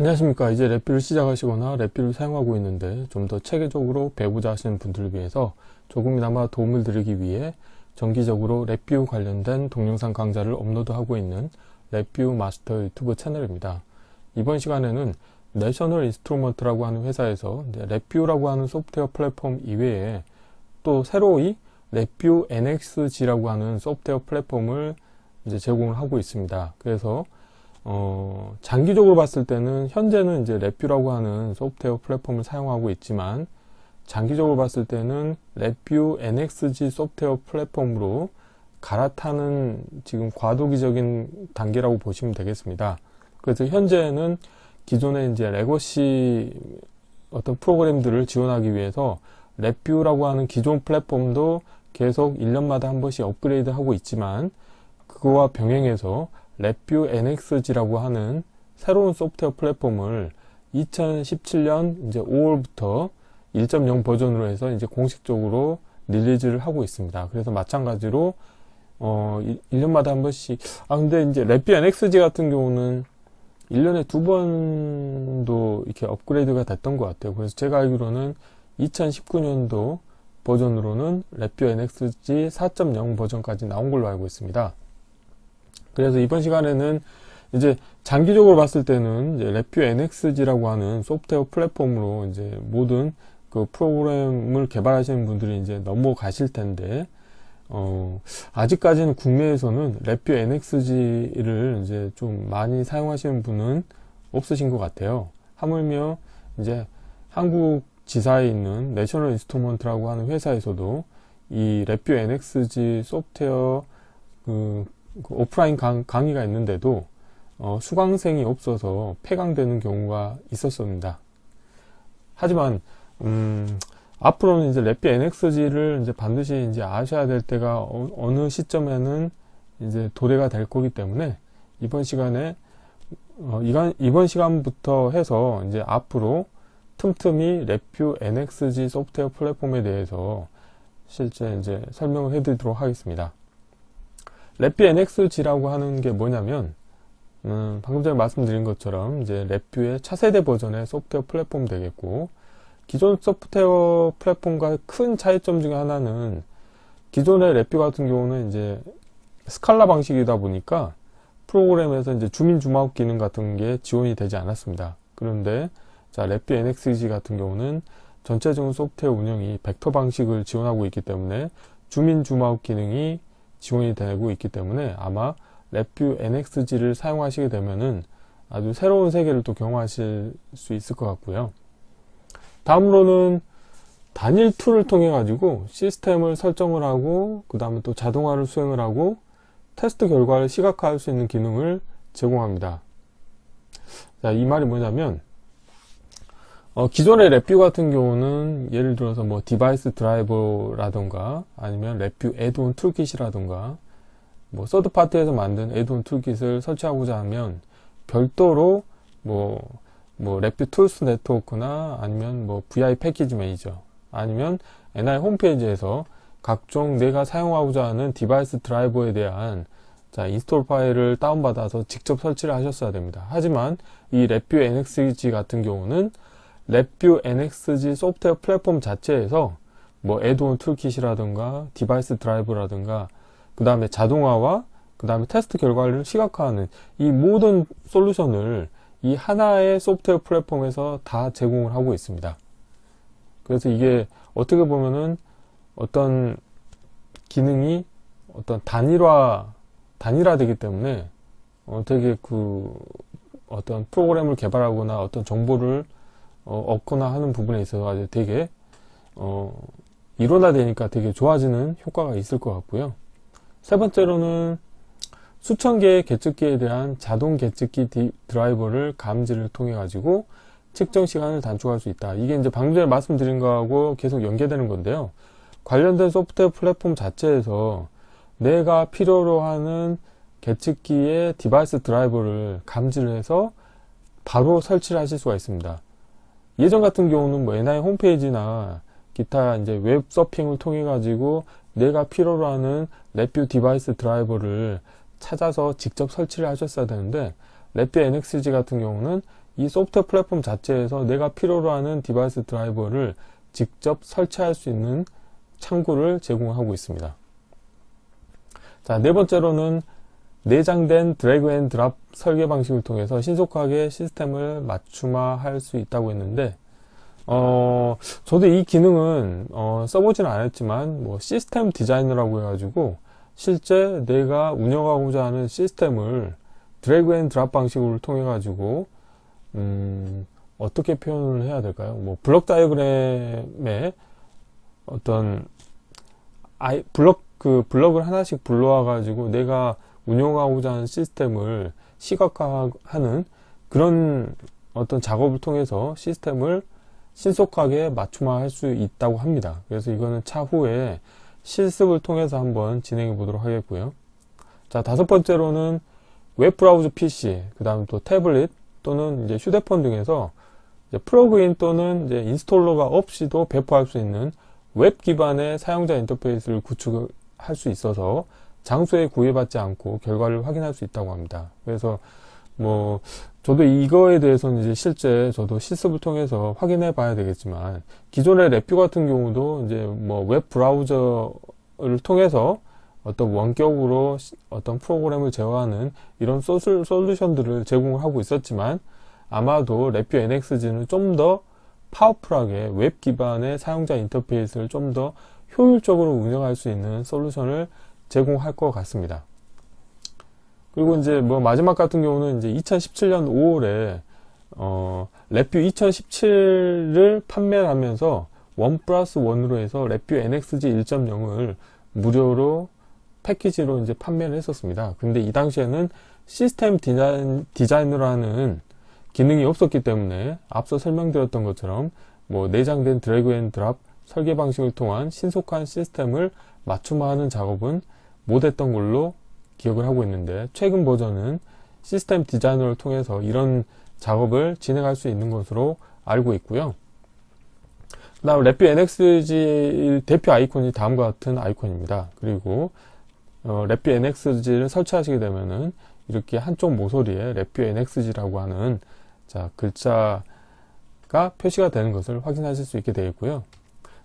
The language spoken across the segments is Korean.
안녕하십니까. 이제 랩뷰를 시작하시거나 랩뷰를 사용하고 있는데 좀 더 체계적으로 배우자 하시는 분들을 위해서 조금이나마 도움을 드리기 위해 정기적으로 랩뷰 관련된 동영상 강좌를 업로드하고 있는 랩뷰 마스터 유튜브 채널입니다. 이번 시간에는 내셔널 인스트루먼트라고 하는 회사에서 랩뷰라고 하는 소프트웨어 플랫폼 이외에 또 새로이 랩뷰 NXG라고 하는 소프트웨어 플랫폼을 이제 제공을 하고 있습니다. 그래서 어, 장기적으로 봤을 때는 현재는 이제 랩뷰라고 하는 소프트웨어 플랫폼을 사용하고 있지만 장기적으로 봤을 때는 랩뷰 NXG 소프트웨어 플랫폼으로 갈아타는 지금 과도기적인 단계라고 보시면 되겠습니다. 그래서 현재는 기존의 이제 레거시 어떤 프로그램들을 지원하기 위해서 랩뷰라고 하는 기존 플랫폼도 계속 1년마다 한 번씩 업그레이드 하고 있지만 그거와 병행해서 랩뷰 NXG라고 하는 새로운 소프트웨어 플랫폼을 2017년 이제 5월부터 1.0 버전으로 해서 이제 공식적으로 릴리즈를 하고 있습니다. 그래서 마찬가지로 어 1년마다 한 번씩 아 근데 이제 랩뷰 NXG 같은 경우는 1년에 두 번도 이렇게 업그레이드가 됐던 것 같아요. 그래서 제가 알기로는 2019년도 버전으로는 랩뷰 NXG 4.0 버전까지 나온 걸로 알고 있습니다. 그래서 이번 시간에는 이제 장기적으로 봤을 때는 이제 랩뷰 NXG라고 하는 소프트웨어 플랫폼으로 이제 모든 그 프로그램을 개발하시는 분들이 이제 넘어가실 텐데, 어, 아직까지는 국내에서는 랩뷰 NXG를 이제 좀 많이 사용하시는 분은 없으신 것 같아요. 하물며 이제 한국 지사에 있는 내셔널 인스트루먼트라고 하는 회사에서도 이 랩뷰 NXG 소프트웨어 그, 그 오프라인 강, 강의가 있는데도 어, 수강생이 없어서 폐강되는 경우가 있었습니다. 하지만 음, 앞으로는 이제 랩비 NXG를 이제 반드시 이제 아셔야 될 때가 어, 느 시점에는 이제 도래가 될 거기 때문에 이번 시간에 어, 이간, 이번 시간부터 해서 이제 앞으로 틈틈이 랩뷰 NXG 소프트웨어 플랫폼에 대해서 실제 이제 설명을 해드리도록 하겠습니다. 랩뷰 NXG라고 하는 게 뭐냐면 음, 방금 전에 말씀드린 것처럼 이제 랩뷰의 차세대 버전의 소프트웨어 플랫폼 되겠고 기존 소프트웨어 플랫폼과 큰 차이점 중에 하나는 기존의 랩뷰 같은 경우는 이제 스칼라 방식이다 보니까 프로그램에서 이제 주민 주마업 기능 같은 게 지원이 되지 않았습니다. 그런데 자 랩뷰 NXG 같은 경우는 전체적인 소프트웨어 운영이 벡터 방식을 지원하고 있기 때문에 주민 주마업 기능이 지원이 되고 있기 때문에 아마 랩뷰 NXG를 사용하시게 되면은 아주 새로운 세계를 또 경험하실 수 있을 것 같고요. 다음으로는 단일 툴을 통해 가지고 시스템을 설정을 하고 그 다음에 또 자동화를 수행을 하고 테스트 결과를 시각화할 수 있는 기능을 제공합니다. 자, 이 말이 뭐냐면 어, 기존의 랩뷰 같은 경우는 예를 들어서 뭐 디바이스 드라이버라던가 아니면 랩뷰 애드온 툴킷이라던가 뭐 서드 파트에서 만든 애드온 툴킷을 설치하고자 하면 별도로 뭐, 뭐 랩뷰 툴스 네트워크나 아니면 뭐 VI 패키지 매니저 아니면 NI 홈페이지에서 각종 내가 사용하고자 하는 디바이스 드라이버에 대한 자, 인스톨 파일을 다운받아서 직접 설치를 하셨어야 됩니다. 하지만 이 랩뷰 NXG 같은 경우는 랩뷰 NXG 소프트웨어 플랫폼 자체에서 뭐 애드온 툴킷이라든가 디바이스 드라이브라든가 그 다음에 자동화와 그 다음에 테스트 결과를 시각화하는 이 모든 솔루션을 이 하나의 소프트웨어 플랫폼에서 다 제공을 하고 있습니다. 그래서 이게 어떻게 보면은 어떤 기능이 어떤 단일화, 단일화 되기 때문에 어 되게 그 어떤 프로그램을 개발하거나 어떤 정보를 어, 얻거나 하는 부분에 있어서 되게 어, 일원화되니까 되게 좋아지는 효과가 있을 것 같고요. 세 번째로는 수천 개의 계측기에 대한 자동 계측기 드라이버를 감지를 통해 가지고 측정 시간을 단축할 수 있다. 이게 이제 방금 전에 말씀드린 거하고 계속 연계되는 건데요. 관련된 소프트웨어 플랫폼 자체에서 내가 필요로 하는 계측기의 디바이스 드라이버를 감지를 해서 바로 설치를 하실 수가 있습니다. 예전 같은 경우는 뭐 NI 홈페이지나 기타 이제 웹 서핑을 통해 가지고 내가 필요로 하는 랩뷰 디바이스 드라이버를 찾아서 직접 설치를 하셨어야 되는데 랩뷰 NXG 같은 경우는 이 소프트웨어 플랫폼 자체에서 내가 필요로 하는 디바이스 드라이버를 직접 설치할 수 있는 창구를 제공하고 있습니다. 자, 네 번째로는 내장된 드래그 앤 드랍 설계 방식을 통해서 신속하게 시스템을 맞춤화할 수 있다고 했는데 어, 저도 이 기능은 어, 써보지는 않았지만 뭐 시스템 디자이너라고 해가지고 실제 내가 운영하고자 하는 시스템을 드래그 앤 드랍 방식으로 통해 가지고 음, 어떻게 표현을 해야 될까요? 뭐 블록 다이어그램에 어떤 아이 블록 그 블럭을 하나씩 불러와 가지고 내가 운영하고자 하는 시스템을 시각화하는 그런 어떤 작업을 통해서 시스템을 신속하게 맞춤화할 수 있다고 합니다. 그래서 이거는 차후에 실습을 통해서 한번 진행해 보도록 하겠고요. 자, 다섯 번째로는 웹 브라우저 PC, 그 다음 또 태블릿 또는 이제 휴대폰 등에서 이제 플러그인 또는 이제 인스톨러가 없이도 배포할 수 있는 웹 기반의 사용자 인터페이스를 구축할 수 있어서 장소에 구애받지 않고 결과를 확인할 수 있다고 합니다. 그래서 뭐 저도 이거에 대해서는 이제 실제 저도 실습을 통해서 확인해 봐야 되겠지만 기존의 랩뷰 같은 경우도 이제 뭐 웹 브라우저를 통해서 어떤 원격으로 어떤 프로그램을 제어하는 이런 소슬, 솔루션들을 제공을 하고 있었지만 아마도 랩뷰 NXG는 좀 더 파워풀하게 웹 기반의 사용자 인터페이스를 좀 더 효율적으로 운영할 수 있는 솔루션을 제공할 것 같습니다. 그리고 이제 뭐 마지막 같은 경우는 이제 2017년 5월에 어, 랩뷰 2017을 판매를 하면서 원 플러스 원으로 해서 랩뷰 NXG 1.0을 무료로 패키지로 이제 판매를 했었습니다. 근데 이 당시에는 시스템 디자인, 디자이너라는 기능이 없었기 때문에 앞서 설명드렸던 것처럼 뭐 내장된 드래그 앤 드랍 설계 방식을 통한 신속한 시스템을 맞춤화하는 작업은 못했던 걸로 기억을 하고 있는데 최근 버전은 시스템 디자이너를 통해서 이런 작업을 진행할 수 있는 것으로 알고 있고요. 그 다음 랩뷰 NXG 대표 아이콘이 다음과 같은 아이콘입니다. 그리고 어, 랩뷰 NXG를 설치하시게 되면은 이렇게 한쪽 모서리에 랩뷰 NXG라고 하는 자 글자가 표시가 되는 것을 확인하실 수 있게 되어 있고요.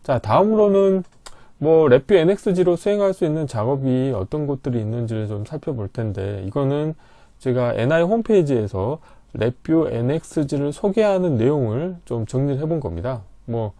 자 다음으로는 뭐 랩뷰 NXG로 수행할 수 있는 작업이 어떤 것들이 있는지를 좀 살펴볼 텐데 이거는 제가 NI 홈페이지에서 랩뷰 NXG를 소개하는 내용을 좀 정리를 해본 겁니다. 뭐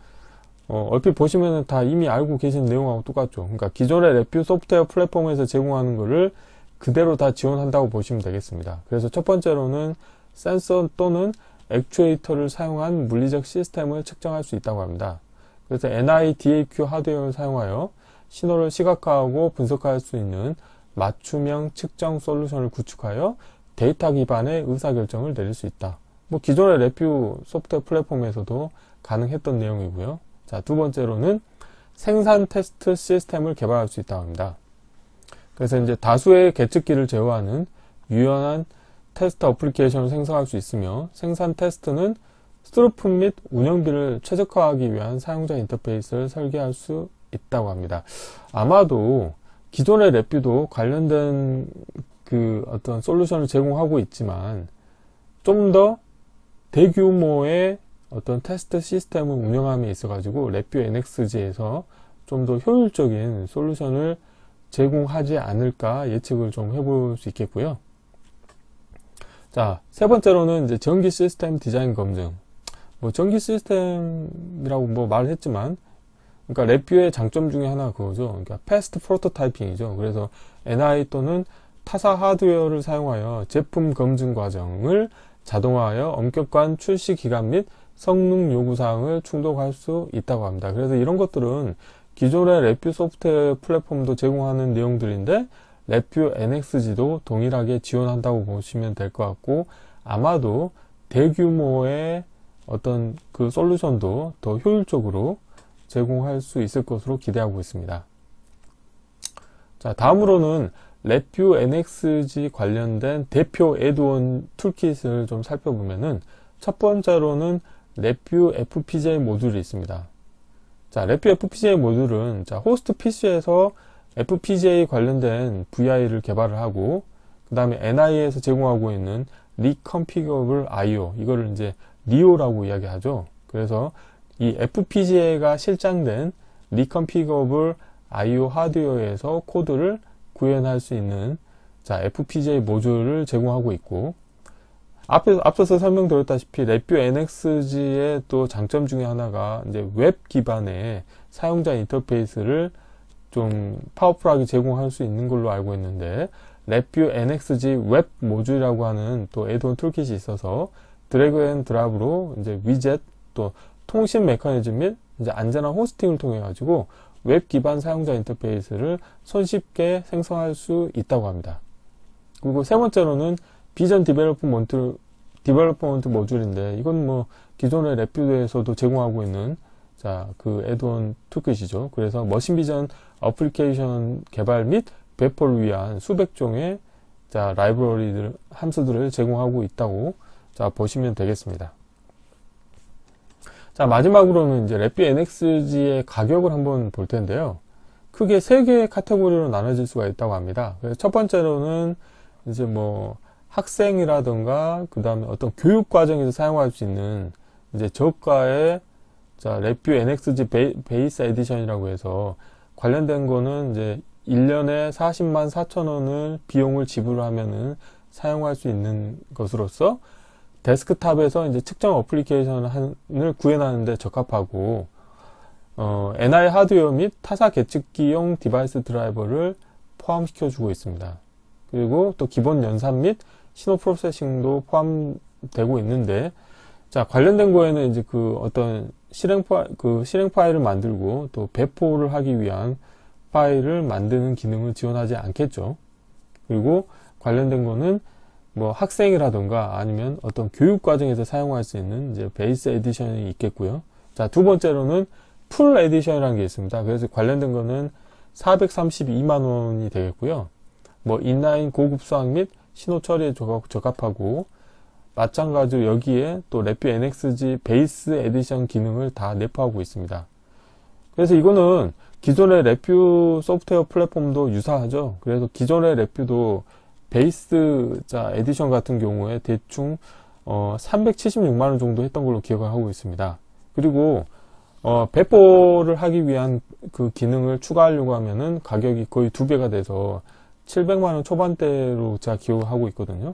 어, 얼핏 보시면 다 이미 알고 계신 내용하고 똑같죠. 그러니까 기존의 랩뷰 소프트웨어 플랫폼에서 제공하는 것을 그대로 다 지원한다고 보시면 되겠습니다. 그래서 첫 번째로는 센서 또는 액추에이터를 사용한 물리적 시스템을 측정할 수 있다고 합니다. 그래서 NIDAQ 하드웨어를 사용하여 신호를 시각화하고 분석할 수 있는 맞춤형 측정 솔루션을 구축하여 데이터 기반의 의사결정을 내릴 수 있다. 뭐 기존의 랩뷰 소프트웨어 플랫폼에서도 가능했던 내용이고요. 자, 두 번째로는 생산 테스트 시스템을 개발할 수 있다고 합니다. 그래서 이제 다수의 계측기를 제어하는 유연한 테스트 어플리케이션을 생성할 수 있으며 생산 테스트는 스루풋 및 운영비를 최적화하기 위한 사용자 인터페이스를 설계할 수 있다고 합니다. 아마도 기존의 랩뷰도 관련된 그 어떤 솔루션을 제공하고 있지만 좀 더 대규모의 어떤 테스트 시스템을 운영함에 있어 가지고 랩뷰 NXG에서 좀 더 효율적인 솔루션을 제공하지 않을까 예측을 좀 해볼 수 있겠고요. 자, 세 번째로는 이제 전기 시스템 디자인 검증. 뭐 전기 시스템이라고 뭐 말을 했지만 그러니까 랩뷰의 장점 중에 하나 그거죠. 그러니까 패스트 프로토타이핑이죠. 그래서 NI 또는 타사 하드웨어를 사용하여 제품 검증 과정을 자동화하여 엄격한 출시 기간 및 성능 요구 사항을 충족할 수 있다고 합니다. 그래서 이런 것들은 기존의 랩뷰 소프트웨어 플랫폼도 제공하는 내용들인데 랩뷰 NXG도 동일하게 지원한다고 보시면 될 것 같고 아마도 대규모의 어떤 그 솔루션도 더 효율적으로 제공할 수 있을 것으로 기대하고 있습니다. 자, 다음으로는 랩뷰 NXG 관련된 대표 에드온 툴킷을 좀 살펴보면은 첫 번째로는 랩뷰 FPGA 모듈이 있습니다. 자, 랩뷰 FPGA 모듈은 자, 호스트 PC에서 FPGA 관련된 VI를 개발을 하고 그 다음에 NI에서 제공하고 있는 Reconfigurable I/O 이거를 이제 리오라고 이야기하죠. 그래서 이 FPGA가 실장된 Reconfigurable I/O 하드웨어에서 코드를 구현할 수 있는 자 FPGA 모듈을 제공하고 있고 앞에 앞서서 설명드렸다시피 랩뷰 NXG의 또 장점 중에 하나가 이제 웹 기반의 사용자 인터페이스를 좀 파워풀하게 제공할 수 있는 걸로 알고 있는데 랩뷰 NXG 웹 모듈이라고 하는 또 애드온 툴킷이 있어서 드래그 앤 드랍으로 이제 위젯 또 통신 메커니즘 및 이제 안전한 호스팅을 통해 가지고 웹 기반 사용자 인터페이스를 손쉽게 생성할 수 있다고 합니다. 그리고 세 번째로는 비전 디벨로퍼먼트 디벨로퍼먼트 모듈인데 이건 뭐 기존의 랩뷰에서도 제공하고 있는 자 그 애드온 툴킷이죠. 그래서 머신 비전 어플리케이션 개발 및 배포를 위한 수백 종의 자 라이브러리들 함수들을 제공하고 있다고 자 보시면 되겠습니다. 자 마지막으로는 이제 랩뷰 NXG의 가격을 한번 볼 텐데요. 크게 세 개의 카테고리로 나눠질 수가 있다고 합니다. 그래서 첫 번째로는 이제 뭐 학생이라든가 그 다음에 어떤 교육 과정에서 사용할 수 있는 이제 저가의 자 랩뷰 NXG 베이, 베이스 에디션이라고 해서 관련된 거는 이제 1년에 40만 4천 원을 비용을 지불하면은 사용할 수 있는 것으로서 데스크탑에서 이제 특정 어플리케이션을 구현하는데 적합하고 어, NI 하드웨어 및 타사 계측기용 디바이스 드라이버를 포함시켜 주고 있습니다. 그리고 또 기본 연산 및 신호 프로세싱도 포함되고 있는데 자 관련된 거에는 이제 그 어떤 실행 파일 그 실행 파일을 만들고 또 배포를 하기 위한 파일을 만드는 기능을 지원하지 않겠죠. 그리고 관련된 거는 뭐 학생이라든가 아니면 어떤 교육 과정에서 사용할 수 있는 이제 베이스 에디션이 있겠고요. 자, 두 번째로는 풀 에디션이라는 게 있습니다. 그래서 관련된 거는 432만 원이 되겠고요. 뭐 인라인 고급 수학 및 신호 처리에 적합하고 마찬가지로 여기에 또 랩뷰 NXG 베이스 에디션 기능을 다 내포하고 있습니다. 그래서 이거는 기존의 랩뷰 소프트웨어 플랫폼도 유사하죠. 그래서 기존의 랩뷰도 베이스 자 에디션 같은 경우에 대충 어 376만 원 정도 했던 걸로 기억을 하고 있습니다. 그리고 어 배포를 하기 위한 그 기능을 추가하려고 하면은 가격이 거의 두 배가 돼서 700만 원 초반대로 제가 기억을 하고 있거든요.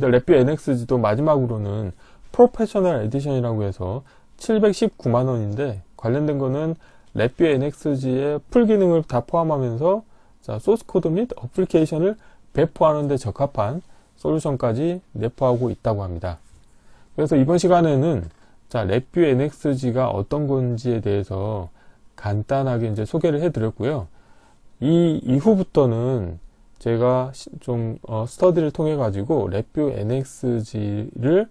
랩뷰 NXG도 마지막으로는 프로페셔널 에디션이라고 해서 719만 원인데 관련된 거는 랩뷰 NXG의 풀 기능을 다 포함하면서 자, 소스 코드 및 어플리케이션을 배포하는 데 적합한 솔루션까지 내포하고 있다고 합니다. 그래서 이번 시간에는 자, 랩뷰 NXG가 어떤 건지에 대해서 간단하게 이제 소개를 해 드렸고요. 이 이후부터는 제가 좀 어, 스터디를 통해 가지고 랩뷰 NXG를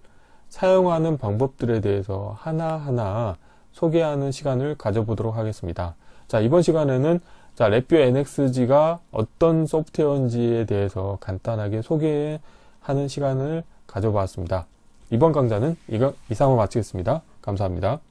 사용하는 방법들에 대해서 하나하나 소개하는 시간을 가져보도록 하겠습니다. 자, 이번 시간에는 자, 랩뷰 NXG가 어떤 소프트웨어인지에 대해서 간단하게 소개하는 시간을 가져보았습니다. 이번 강좌는 이상으로 마치겠습니다. 감사합니다.